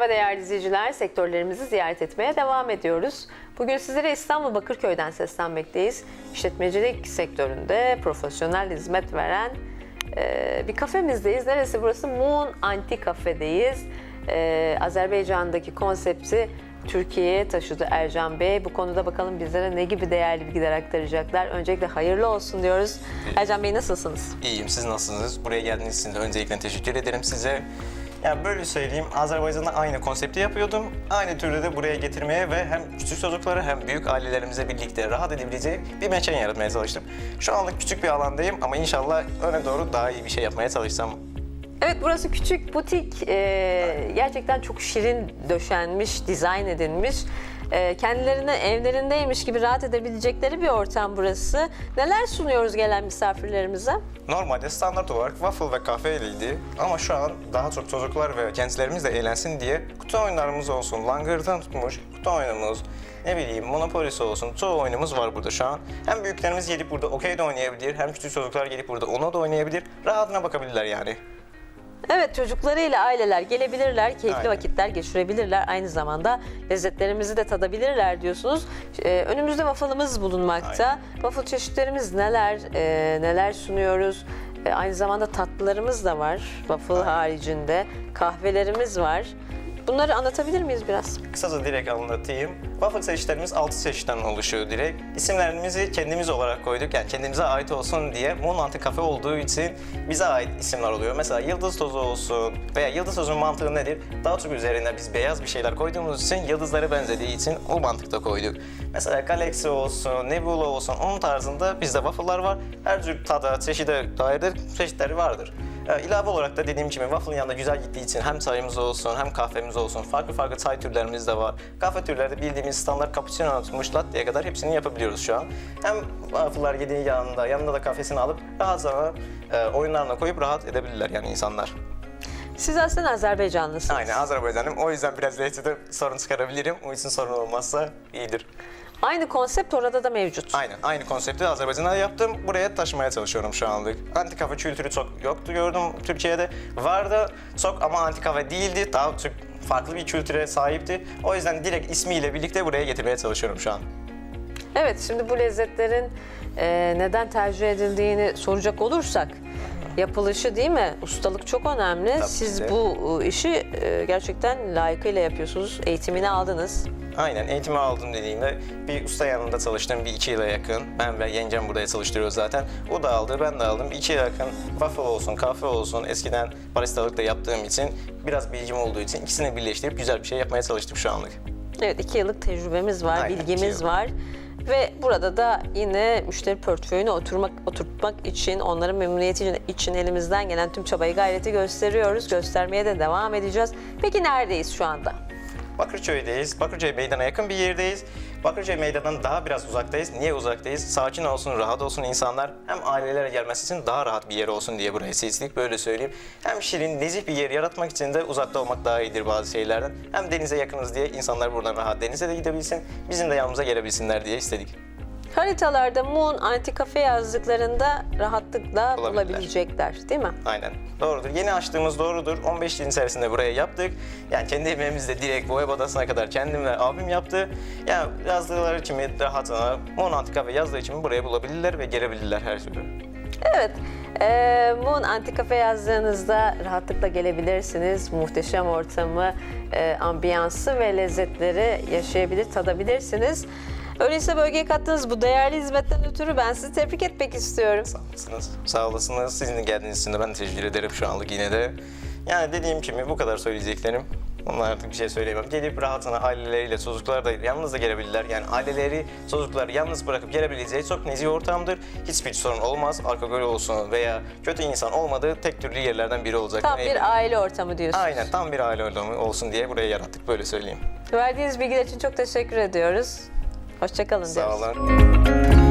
Merhaba değerli izleyiciler, sektörlerimizi ziyaret etmeye devam ediyoruz. Bugün sizlere İstanbul Bakırköy'den seslenmekteyiz. İşletmecilik sektöründe profesyonel hizmet veren e, bir kafemizdeyiz. Neresi burası? Moon Anti Cafe'deyiz. E, Azerbaycan'daki konsepti Türkiye'ye taşıdı Ercan Bey. Bu konuda bakalım bizlere ne gibi değerli bilgiler aktaracaklar. Öncelikle hayırlı olsun diyoruz. Ercan Bey nasılsınız? İyiyim, siz nasılsınız? Buraya geldiğiniz için de öncelikle teşekkür ederim size. Yani böyle söyleyeyim, Azerbaycan'da aynı konsepti yapıyordum. Aynı türde de buraya getirmeye ve hem küçük çocukları hem büyük ailelerimize birlikte rahat edebileceği bir mekan yaratmaya çalıştım. Şu anlık küçük bir alandayım ama inşallah öne doğru daha iyi bir şey yapmaya çalışacağım. Evet burası küçük butik. Ee, gerçekten çok şirin döşenmiş, dizayn edilmiş. Ee, kendilerine evlerindeymiş gibi rahat edebilecekleri bir ortam burası. Neler sunuyoruz gelen misafirlerimize? Normalde standart olarak waffle ve kahveydi ama şu an daha çok çocuklar ve gençlerimiz de eğlensin diye kutu oyunlarımız olsun, langırdan tutmuş kutu oyunumuz, ne bileyim Monopoly'si olsun çoğu oyunumuz var burada şu an. Hem büyüklerimiz gelip burada okey de oynayabilir, hem küçük çocuklar gelip burada ona da oynayabilir, rahatına bakabilirler yani. Evet çocuklarıyla aileler gelebilirler, keyifli Aynen. vakitler geçirebilirler. Aynı zamanda lezzetlerimizi de tadabilirler diyorsunuz. Ee, önümüzde waffle'ımız bulunmakta. Aynen. Waffle çeşitlerimiz neler, e, neler sunuyoruz? E, aynı zamanda tatlılarımız da var waffle haricinde. Kahvelerimiz var. Bunları anlatabilir miyiz biraz? Kısaca direkt anlatayım. Waffle çeşitlerimiz 6 çeşitten oluşuyor direkt. İsimlerimizi kendimiz olarak koyduk. Yani kendimize ait olsun diye Moon Anti Cafe olduğu için bize ait isimler oluyor. Mesela yıldız tozu olsun veya yıldız tozunun mantığı nedir? Daha çok üzerine biz beyaz bir şeyler koyduğumuz için yıldızlara benzediği için o mantıkta koyduk. Mesela Galaxy olsun, Nebula olsun onun tarzında bizde waffle'lar var. Her tür tada, çeşide dair de çeşitleri vardır. Ee, İlave olarak da dediğim gibi waffle'ın yanında güzel gittiği için hem çayımız olsun hem kahvemiz olsun farklı farklı çay türlerimiz de var. Kahve türleri de bildiğimiz standart cappuccino tutmuş latte'ye kadar hepsini yapabiliyoruz şu an. Hem waffle'lar yediği yanında yanında da kafesini alıp rahatça e, oyunlarına koyup rahat edebilirler yani insanlar. Siz aslında Azerbaycanlısınız. Aynen Azerbaycan'ım o yüzden biraz lehçede sorun çıkarabilirim. O için sorun olmazsa iyidir. Aynı konsept orada da mevcut. Aynen aynı konsepti Azerbaycan'da yaptım. Buraya taşımaya çalışıyorum şu anlık. Anti kafe kültürü çok yoktu gördüm Türkiye'de. Vardı çok ama anti kafe değildi. Daha çok farklı bir kültüre sahipti. O yüzden direkt ismiyle birlikte buraya getirmeye çalışıyorum şu an. Evet, şimdi bu lezzetlerin e, neden tercih edildiğini soracak olursak, yapılışı değil mi? Ustalık çok önemli. Tabii Siz ki. bu e, işi e, gerçekten layıkıyla yapıyorsunuz. Eğitimini aldınız. Aynen eğitimi aldım dediğimde bir usta yanında çalıştım bir iki yıla yakın. Ben ve yengem burada çalıştırıyoruz zaten. O da aldı ben de aldım. İki yıla yakın waffle olsun kahve olsun eskiden baristalık da yaptığım için biraz bilgim olduğu için ikisini birleştirip güzel bir şey yapmaya çalıştım şu anlık. Evet, iki yıllık tecrübemiz var, Aynen, bilgimiz var. Ve burada da yine müşteri portföyünü oturmak, oturtmak için, onların memnuniyeti için elimizden gelen tüm çabayı gayreti gösteriyoruz. Göstermeye de devam edeceğiz. Peki neredeyiz şu anda? Bakırköy'deyiz. Bakırköy meydana yakın bir yerdeyiz. Bakırköy meydanından daha biraz uzaktayız. Niye uzaktayız? Sakin olsun, rahat olsun insanlar. Hem ailelere gelmesi için daha rahat bir yer olsun diye burayı seçtik. Böyle söyleyeyim. Hem şirin, nezih bir yer yaratmak için de uzakta olmak daha iyidir bazı şeylerden. Hem denize yakınız diye insanlar buradan rahat denize de gidebilsin. Bizim de yanımıza gelebilsinler diye istedik. Haritalarda Moon Anti Cafe yazdıklarında rahatlıkla bulabilecekler değil mi? Aynen. Doğrudur. Yeni açtığımız doğrudur. 15 yılın içerisinde buraya yaptık. Yani kendi emeğimizle direkt bu web adasına kadar kendim ve abim yaptı. Yani yazdıkları için mi rahatına, Monantika ve yazdığı için buraya bulabilirler ve gelebilirler her türlü. Evet. Ee, Moon Anti Cafe yazdığınızda rahatlıkla gelebilirsiniz. Muhteşem ortamı, e, ambiyansı ve lezzetleri yaşayabilir, tadabilirsiniz. Öyleyse bölgeye kattığınız bu değerli hizmetten ötürü ben sizi tebrik etmek istiyorum. Sağ olasınız. Sağ olasınız. Sizin geldiğiniz için de ben teşekkür ederim şu anlık yine de. Yani dediğim gibi bu kadar söyleyeceklerim. Onlar artık bir şey söyleyemem. Gelip rahatına aileleriyle, çocuklar da yalnız da gelebilirler. Yani aileleri, çocukları yalnız bırakıp gelebileceği çok nezih ortamdır. Hiçbir sorun olmaz. Alkol olsun veya kötü insan olmadığı tek türlü yerlerden biri olacak. Tam bir aile ortamı diyorsunuz. Aynen tam bir aile ortamı olsun diye buraya yarattık böyle söyleyeyim. Verdiğiniz bilgiler için çok teşekkür ediyoruz. Hoşçakalın Sağ olun.